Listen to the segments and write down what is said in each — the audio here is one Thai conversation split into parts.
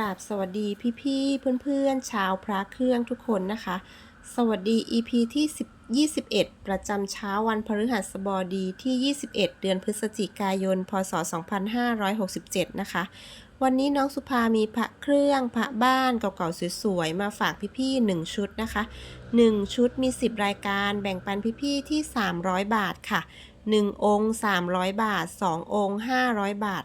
ราบสวัสดีพี่ๆเพื่อนๆ ชาวพระเครื่องทุกคนนะคะ สวัสดี EP ที่ 10 21 ประจำเช้าวันพฤหัสบดีที่ 21 เดือนพฤศจิกายน พศ 2567 นะคะ วันนี้น้องสุภามีพระเครื่องพระบ้านเก่าๆสวยๆ มาฝากพี่ๆ 1 ชุดนะคะ 1 ชุดมี 10 รายการแบ่งปันพี่ๆ ที่ 300 บาทค่ะ 1 องค์ 300 บาท 2 องค์ 500 บาท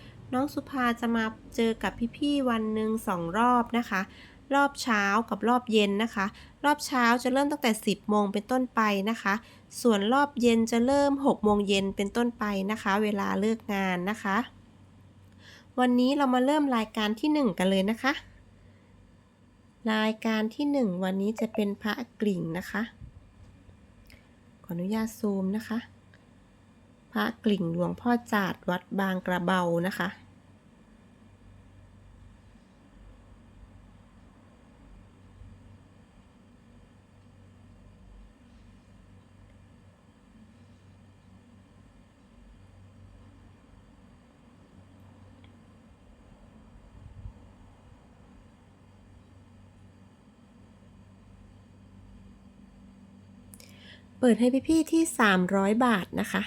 น้องสุภาจะมาเจอกับพี่ๆวันหนึ่งสองรอบนะคะ รอบเช้ากับรอบเย็นนะคะ รอบเช้าจะเริ่มตั้งแต่ 10โมงเป็นต้นไปนะคะ ส่วนรอบเย็นจะเริ่ม6โมงเย็นเป็นต้นไปนะคะ เวลาเลิกงานนะคะ วันนี้เรามาเริ่มรายการที่ 1 กันเลยนะคะ รายการที่ 1 วันนี้จะเป็นพระกลิ่งนะคะ ขออนุญาตซูมนะคะพระกลิ่งหลวงพ่อจาดวัดบางกระเบานะคะ เปิดให้พี่ๆที่ 300 บาทนะคะ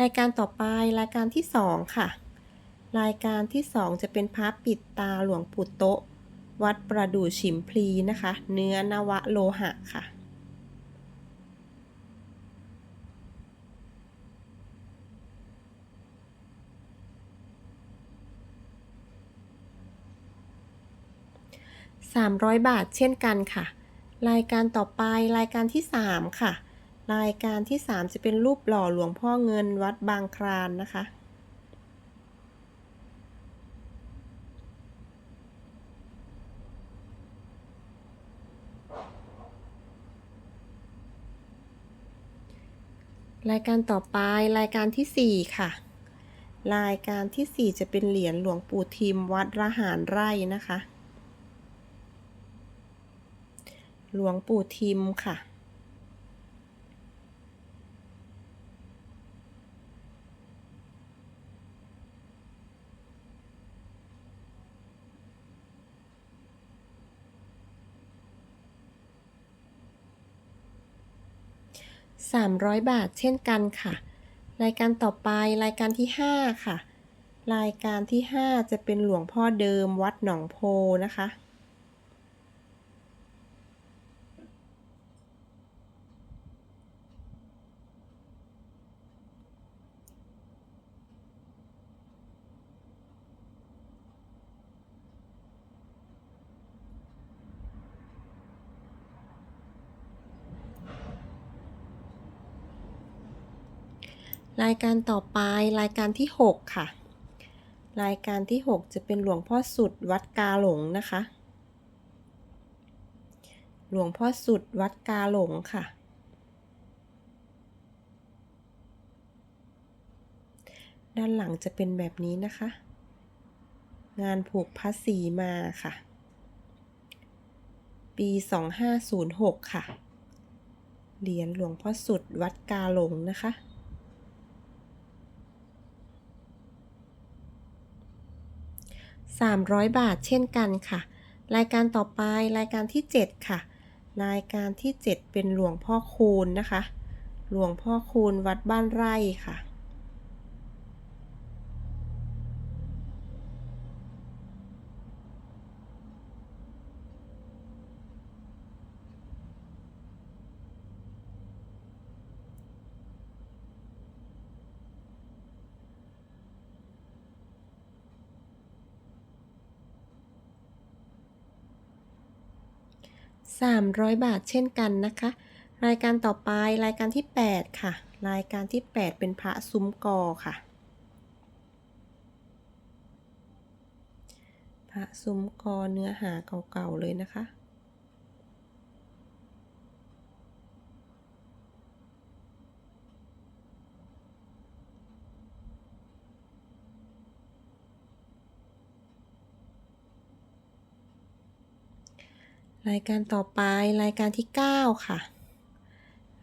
รายการต่อไปรายการที่ 2 ค่ะ รายการที่ 2 จะเป็นพระปิดตาหลวงปู่โตะวัดประดู่ฉิมพลีนะคะ เนื้อนวะโลหะค่ะ300 บาทเช่นกันค่ะ รายการต่อไปรายการที่ 3 ค่ะ รายการที่ 3 จะเป็นรูปหล่อหลวงพ่อเงินวัดบางครานนะคะ รายการต่อไปรายการที่ 4 ค่ะ รายการที่ 4 จะเป็นเหรียญหลวงปู่ทิมวัดระหารไร่นะคะ หลวงปู่ทิมค่ะ 300 บาทเช่นกันค่ะ รายการต่อไปรายการที่ 5 ค่ะ รายการที่ 5 จะเป็นหลวงพ่อเดิมวัดหนองโพนะคะ รายการต่อไปรายการที่ 6 ค่ะ รายการที่ 6 จะเป็นหลวงพ่อสุดวัดกาหลงนะคะ หลวงพ่อสุดวัดกาหลงค่ะ ด้านหลังจะเป็นแบบนี้นะคะ งานผูกพัดสีมาค่ะ ปี 2506 ค่ะ เหรียญหลวงพ่อสุดวัดกาหลงนะคะ 300 บาทเช่นกันค่ะ รายการต่อไปรายการที่ 7 ค่ะ รายการที่ 7 เป็นหลวงพ่อคูณนะคะ หลวงพ่อคูณวัดบ้านไร่ค่ะ 300 บาทเช่นกันนะคะ รายการต่อไปรายการที่ 8 ค่ะ รายการที่ 8 เป็นพระซุ้มกอค่ะ พระซุ้มกอเนื้อหาเก่าๆเลยนะคะ รายการต่อไปรายการที่ 9 ค่ะ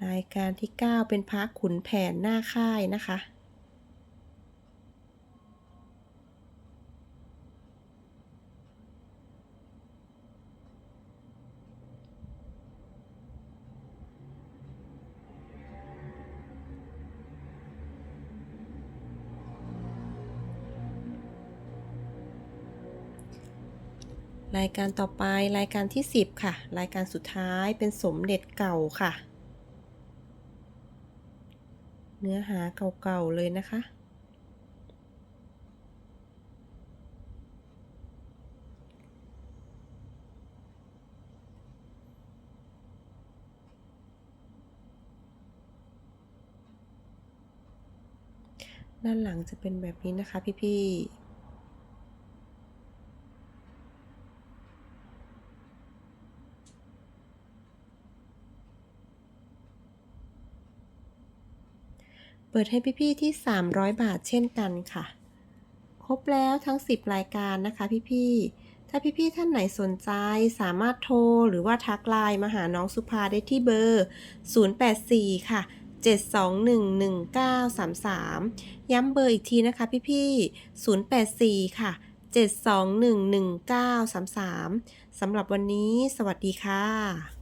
รายการที่ 9 เป็นพระขุนแผนหน้าค่ายนะคะ รายการต่อไปรายการที่ 10 ค่ะ รายการสุดท้ายเป็นสมเด็จเก่าค่ะ เนื้อหาเก่าๆเลยนะคะ ด้านหลังจะเป็นแบบนี้นะคะพี่ๆ เปิดให้พี่ๆที่ 300 บาทเช่นกันค่ะ ครบแล้วทั้ง 10 รายการนะคะพี่ๆถ้าพี่ๆท่านไหนสนใจสามารถโทรหรือว่าทักไลน์มาหาน้องสุภาได้ที่เบอร์ 084 ค่ะ7211933 ย้ำเบอร์อีกทีนะคะพี่ๆ084 ค่ะ 7211933 สำหรับวันนี้ สวัสดีค่ะ